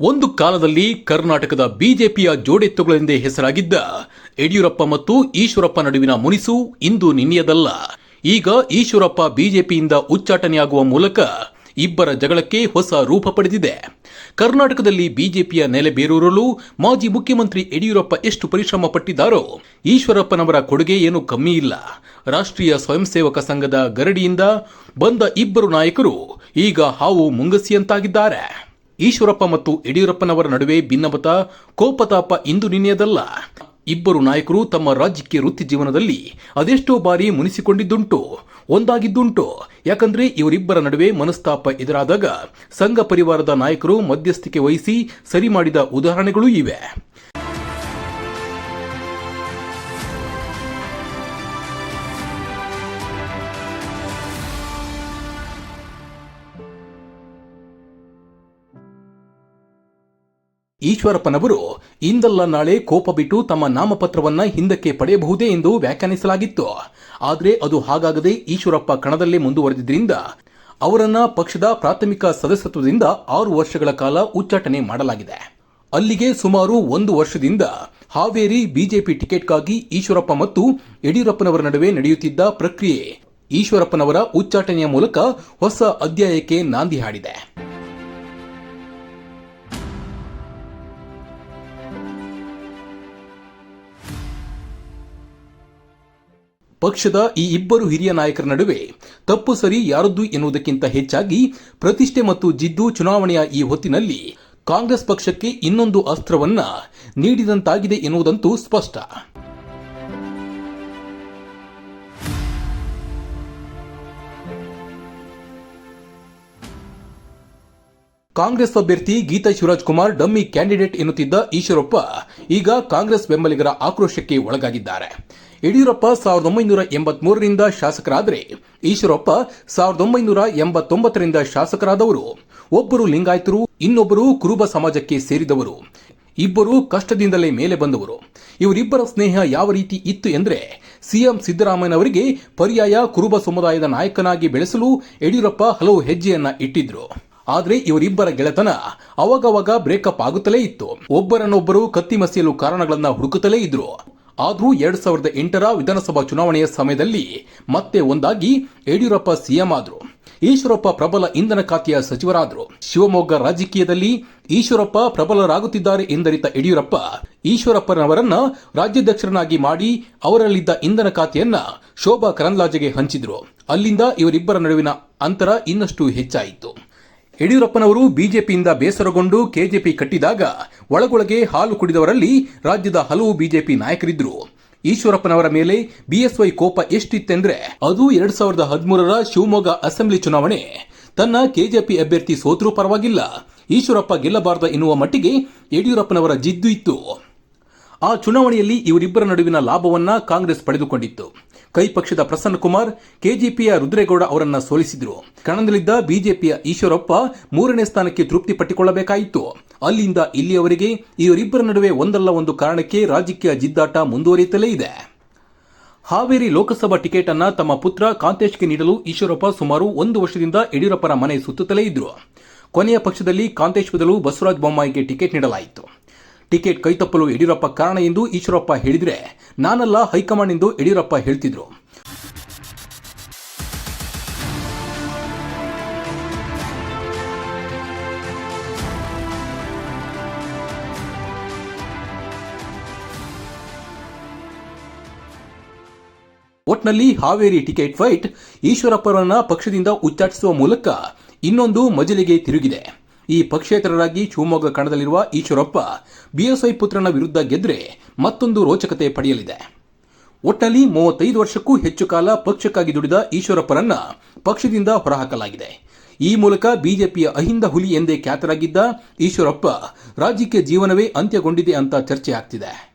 ಒಂದು ಕಾಲದಲ್ಲಿ ಕರ್ನಾಟಕದ ಬಿಜೆಪಿಯ ಜೋಡೆತ್ತುಗಳೆಂದೇ ಹೆಸರಾಗಿದ್ದ ಯಡಿಯೂರಪ್ಪ ಮತ್ತು ಈಶ್ವರಪ್ಪ ನಡುವಿನ ಮುನಿಸು ಇಂದು ನಿನ್ನೆಯದಲ್ಲ. ಈಗ ಈಶ್ವರಪ್ಪ ಬಿಜೆಪಿಯಿಂದ ಉಚ್ಚಾಟನೆಯಾಗುವ ಮೂಲಕ ಇಬ್ಬರ ಜಗಳಕ್ಕೆ ಹೊಸ ರೂಪ ಪಡೆದಿದೆ. ಕರ್ನಾಟಕದಲ್ಲಿ ಬಿಜೆಪಿಯ ನೆಲೆ ಬೇರೂರಲು ಮಾಜಿ ಮುಖ್ಯಮಂತ್ರಿ ಯಡಿಯೂರಪ್ಪ ಎಷ್ಟು ಪರಿಶ್ರಮ ಪಟ್ಟಿದ್ದಾರೋ, ಈಶ್ವರಪ್ಪನವರ ಕೊಡುಗೆ ಏನೂ ಕಮ್ಮಿ ಇಲ್ಲ. ರಾಷ್ಟ್ರೀಯ ಸ್ವಯಂ ಸೇವಕ ಸಂಘದ ಗರಡಿಯಿಂದ ಬಂದ ಇಬ್ಬರು ನಾಯಕರು ಈಗ ಹಾವು ಮುಂಗಸಿಯಂತಾಗಿದ್ದಾರೆ. ಈಶ್ವರಪ್ಪ ಮತ್ತು ಯಡಿಯೂರಪ್ಪನವರ ನಡುವೆ ಭಿನ್ನಮತ ಕೋಪತಾಪ ಇಂದು ನಿನ್ನೆಯದಲ್ಲ. ಇಬ್ಬರು ನಾಯಕರು ತಮ್ಮ ರಾಜ್ಯಕ್ಕೆ ವೃತ್ತಿ ಜೀವನದಲ್ಲಿ ಅದೆಷ್ಟೋ ಬಾರಿ ಮುನಿಸಿಕೊಂಡಿದ್ದುಂಟು, ಒಂದಾಗಿದ್ದುಂಟು. ಯಾಕಂದ್ರೆ ಇವರಿಬ್ಬರ ನಡುವೆ ಮನಸ್ತಾಪ ಎದುರಾದಾಗ ಸಂಘ ಪರಿವಾರದ ನಾಯಕರು ಮಧ್ಯಸ್ಥಿಕೆ ವಹಿಸಿ ಸರಿ ಮಾಡಿದ ಉದಾಹರಣೆಗಳೂ ಇವೆ. ಈಶ್ವರಪ್ಪನವರು ಇಂದಲ್ಲ ನಾಳೆ ಕೋಪ ಬಿಟ್ಟು ತಮ್ಮ ನಾಮಪತ್ರವನ್ನ ಹಿಂದಕ್ಕೆ ಪಡೆಯಬಹುದೇ ಎಂದು ವ್ಯಾಖ್ಯಾನಿಸಲಾಗಿತ್ತು. ಆದರೆ ಅದು ಹಾಗಾಗದೆ ಈಶ್ವರಪ್ಪ ಕಣದಲ್ಲೇ ಮುಂದುವರೆದಿದ್ದರಿಂದ ಅವರನ್ನ ಪಕ್ಷದ ಪ್ರಾಥಮಿಕ ಸದಸ್ಯತ್ವದಿಂದ ಆರು ವರ್ಷಗಳ ಕಾಲ ಉಚ್ಚಾಟನೆ ಮಾಡಲಾಗಿದೆ. ಅಲ್ಲಿಗೆ ಸುಮಾರು ಒಂದು ವರ್ಷದಿಂದ ಹಾವೇರಿ ಬಿಜೆಪಿ ಟಿಕೆಟ್ಗಾಗಿ ಈಶ್ವರಪ್ಪ ಮತ್ತು ಯಡಿಯೂರಪ್ಪನವರ ನಡುವೆ ನಡೆಯುತ್ತಿದ್ದ ಪ್ರಕ್ರಿಯೆ ಈಶ್ವರಪ್ಪನವರ ಉಚ್ಚಾಟನೆಯ ಮೂಲಕ ಹೊಸ ಅಧ್ಯಾಯಕ್ಕೆ ನಾಂದಿ ಹಾಡಿದೆ. ಪಕ್ಷದ ಈ ಇಬ್ಬರು ಹಿರಿಯ ನಾಯಕರ ನಡುವೆ ತಪ್ಪು ಸರಿ ಯಾರದ್ದು ಎನ್ನುವುದಕ್ಕಿಂತ ಹೆಚ್ಚಾಗಿ ಪ್ರತಿಷ್ಠೆ ಮತ್ತು ಜಿದ್ದು ಚುನಾವಣೆಯ ಈ ಹೊತ್ತಿನಲ್ಲಿ ಕಾಂಗ್ರೆಸ್ ಪಕ್ಷಕ್ಕೆ ಇನ್ನೊಂದು ಅಸ್ತ್ರವನ್ನ ನೀಡಿದಂತಾಗಿದೆ ಎನ್ನುವುದಂತೂ ಸ್ಪಷ್ಟ. ಕಾಂಗ್ರೆಸ್ ಅಭ್ಯರ್ಥಿ ಗೀತಾ ಶಿವರಾಜ್ ಕುಮಾರ್ ಡಮ್ಮಿ ಕ್ಯಾಂಡಿಡೇಟ್ ಎನ್ನುತ್ತಿದ್ದ ಈಶ್ವರಪ್ಪ ಈಗ ಕಾಂಗ್ರೆಸ್ ಬೆಂಬಲಿಗರ ಆಕ್ರೋಶಕ್ಕೆ ಒಳಗಾಗಿದ್ದಾರೆ. ಯಡಿಯೂರಪ್ಪ ಸಾವಿರದ ಒಂಬೈನೂರ ಎಂಬತ್ಮೂರರಿಂದ ಶಾಸಕರಾದರೆ ಈಶ್ವರಪ್ಪ ಸಾವಿರದ ಒಂಬೈನೂರ ಎಂಬತ್ತೊಂಬತ್ತರಿಂದ ಶಾಸಕರಾದವರು. ಒಬ್ಬರು ಲಿಂಗಾಯತರು, ಇನ್ನೊಬ್ಬರು ಕುರುಬ ಸಮಾಜಕ್ಕೆ ಸೇರಿದವರು. ಇಬ್ಬರು ಕಷ್ಟದಿಂದಲೇ ಮೇಲೆ ಬಂದವರು. ಇವರಿಬ್ಬರ ಸ್ನೇಹ ಯಾವ ರೀತಿ ಇತ್ತು ಎಂದ್ರೆ, ಸಿಎಂ ಸಿದ್ದರಾಮಯ್ಯನವರಿಗೆ ಪರ್ಯಾಯ ಕುರುಬ ಸಮುದಾಯದ ನಾಯಕನಾಗಿ ಬೆಳೆಸಲು ಯಡಿಯೂರಪ್ಪ ಹಲವು ಹೆಜ್ಜೆಯನ್ನ ಇಟ್ಟಿದ್ರು. ಆದರೆ ಇವರಿಬ್ಬರ ಗೆಳೆತನ ಅವಾಗವಾಗ ಬ್ರೇಕಪ್ ಆಗುತ್ತಲೇ ಇತ್ತು. ಒಬ್ಬರನ್ನೊಬ್ಬರು ಕತ್ತಿ ಮಸಿಯಲು ಕಾರಣಗಳನ್ನ ಹುಡುಕುತ್ತಲೇ ಇದ್ರು. ಆದ್ರೂ ಎರಡ್ ಸಾವಿರದ ಎಂಟರ ವಿಧಾನಸಭಾ ಚುನಾವಣೆಯ ಸಮಯದಲ್ಲಿ ಮತ್ತೆ ಒಂದಾಗಿ ಯಡಿಯೂರಪ್ಪ ಸಿಎಂ ಆದರು. ಈಶ್ವರಪ್ಪ ಪ್ರಬಲ ಇಂಧನ ಖಾತೆಯ ಸಚಿವರಾದರು. ಶಿವಮೊಗ್ಗ ರಾಜಕೀಯದಲ್ಲಿ ಈಶ್ವರಪ್ಪ ಪ್ರಬಲರಾಗುತ್ತಿದ್ದಾರೆ ಎಂದರಿತ ಯಡಿಯೂರಪ್ಪ, ಈಶ್ವರಪ್ಪನವರನ್ನ ರಾಜ್ಯಾಧ್ಯಕ್ಷರನ್ನಾಗಿ ಮಾಡಿ ಅವರಲ್ಲಿದ್ದ ಇಂಧನ ಖಾತೆಯನ್ನ ಶೋಭಾ ಕರಂದ್ಲಾಜೆಗೆ ಹಂಚಿದ್ರು. ಅಲ್ಲಿಂದ ಇವರಿಬ್ಬರ ನಡುವಿನ ಅಂತರ ಇನ್ನಷ್ಟು ಹೆಚ್ಚಾಯಿತು. ಯಡಿಯೂರಪ್ಪನವರು ಬಿಜೆಪಿಯಿಂದ ಬೇಸರಗೊಂಡು ಕೆಜೆಪಿ ಕಟ್ಟಿದಾಗ ಒಳಗೊಳಗೆ ಹಾಲು ಕುಡಿದವರಲ್ಲಿ ರಾಜ್ಯದ ಹಲವು ಬಿಜೆಪಿ ನಾಯಕರಿದ್ದರು. ಈಶ್ವರಪ್ಪನವರ ಮೇಲೆ ಬಿಎಸ್ವೈ ಕೋಪ ಎಷ್ಟಿತ್ತೆಂದ್ರೆ ಅದು ಎರಡ್ ಸಾವಿರದ ಹದಿಮೂರರ ಶಿವಮೊಗ್ಗ ಅಸೆಂಬ್ಲಿ ಚುನಾವಣೆ. ತನ್ನ ಕೆಜೆಪಿ ಅಭ್ಯರ್ಥಿ ಸೋತರೂ ಪರವಾಗಿಲ್ಲ. ಈಶ್ವರಪ್ಪ ಗೆಲ್ಲಬಾರದ ಎನ್ನುವ ಮಟ್ಟಿಗೆ ಯಡಿಯೂರಪ್ಪನವರ ಜಿದ್ದು ಇತ್ತು. ಆ ಚುನಾವಣೆಯಲ್ಲಿ ಇವರಿಬ್ಬರ ನಡುವಿನ ಲಾಭವನ್ನ ಕಾಂಗ್ರೆಸ್ ಪಡೆದುಕೊಂಡಿತ್ತು. ಕೈ ಪಕ್ಷದ ಪ್ರಸನ್ನ ಕುಮಾರ್, ಕೆಜೆಪಿಯ ರುದ್ರೇಗೌಡ ಅವರನ್ನ ಸೋಲಿಸಿದ್ರು. ಕಣದಲ್ಲಿದ್ದ ಬಿಜೆಪಿಯ ಈಶ್ವರಪ್ಪ ಮೂರನೇ ಸ್ಥಾನಕ್ಕೆ ತೃಪ್ತಿ ಪಟ್ಟಿಕೊಳ್ಳಬೇಕಾಯಿತು ಅಲ್ಲಿಂದ ಇಲ್ಲಿಯವರೆಗೆ ಇವರಿಬ್ಬರ ನಡುವೆ ಒಂದಲ್ಲ ಒಂದು ಕಾರಣಕ್ಕೆ ರಾಜಕೀಯ ಜಿದ್ದಾಟ ಮುಂದುವರಿಯುತ್ತಲೇ ಇದೆ. ಹಾವೇರಿ ಲೋಕಸಭಾ ಟಿಕೆಟ್ ಅನ್ನ ತಮ್ಮ ಪುತ್ರ ಕಾಂತೇಶ್ಗೆ ನೀಡಲು ಈಶ್ವರಪ್ಪ ಸುಮಾರು ಒಂದು ವರ್ಷದಿಂದ ಯಡಿಯೂರಪ್ಪರ ಮನೆ ಸುತ್ತುತ್ತಲೇ ಇದ್ರು. ಕೊನೆಯ ಪಕ್ಷದಲ್ಲಿ ಕಾಂತೇಶ್ ಬದಲು ಬಸವರಾಜ ಬೊಮ್ಮಾಯಿಗೆ ಟಿಕೆಟ್ ನೀಡಲಾಯಿತು. ಟಿಕೆಟ್ ಕೈತಪ್ಪಲು ಯಡಿಯೂರಪ್ಪ ಕಾರಣ ಎಂದು ಈಶ್ವರಪ್ಪ ಹೇಳಿದರೆ ನಾನಲ್ಲ ಹೈಕಮಾಂಡ್ ಎಂದು ಯಡಿಯೂರಪ್ಪ ಹೇಳ್ತಿದ್ರು. ಒಟ್ನಲ್ಲಿ ಹಾವೇರಿ ಟಿಕೆಟ್ ಫೈಟ್ ಈಶ್ವರಪ್ಪರನ್ನ ಪಕ್ಷದಿಂದ ಉಚ್ಚಾಟಿಸುವ ಮೂಲಕ ಇನ್ನೊಂದು ಮಜಲಿಗೆ ತಿರುಗಿದೆ. ಈ ಪಕ್ಷೇತರರಾಗಿ ಶಿವಮೊಗ್ಗ ಕಣದಲ್ಲಿರುವ ಈಶ್ವರಪ್ಪ, ಬಿಎಸ್ವೈ ಪುತ್ರನ ವಿರುದ್ಧ ಗೆದ್ದರೆ ಮತ್ತೊಂದು ರೋಚಕತೆ ಪಡೆಯಲಿದೆ. ಒಟ್ಟಲ್ಲಿ ಮೂವತ್ತೈದು ವರ್ಷಕ್ಕೂ ಹೆಚ್ಚು ಕಾಲ ಪಕ್ಷಕ್ಕಾಗಿ ದುಡಿದ ಈಶ್ವರಪ್ಪರನ್ನ ಪಕ್ಷದಿಂದ ಹೊರಹಾಕಲಾಗಿದೆ. ಈ ಮೂಲಕ ಬಿಜೆಪಿಯ ಅಹಿಂದ ಹುಲಿ ಎಂದೇ ಖ್ಯಾತರಾಗಿದ್ದ ಈಶ್ವರಪ್ಪ ರಾಜಕೀಯ ಜೀವನವೇ ಅಂತ್ಯಗೊಂಡಿದೆ ಅಂತ ಚರ್ಚೆ ಆಗ್ತಿದೆ.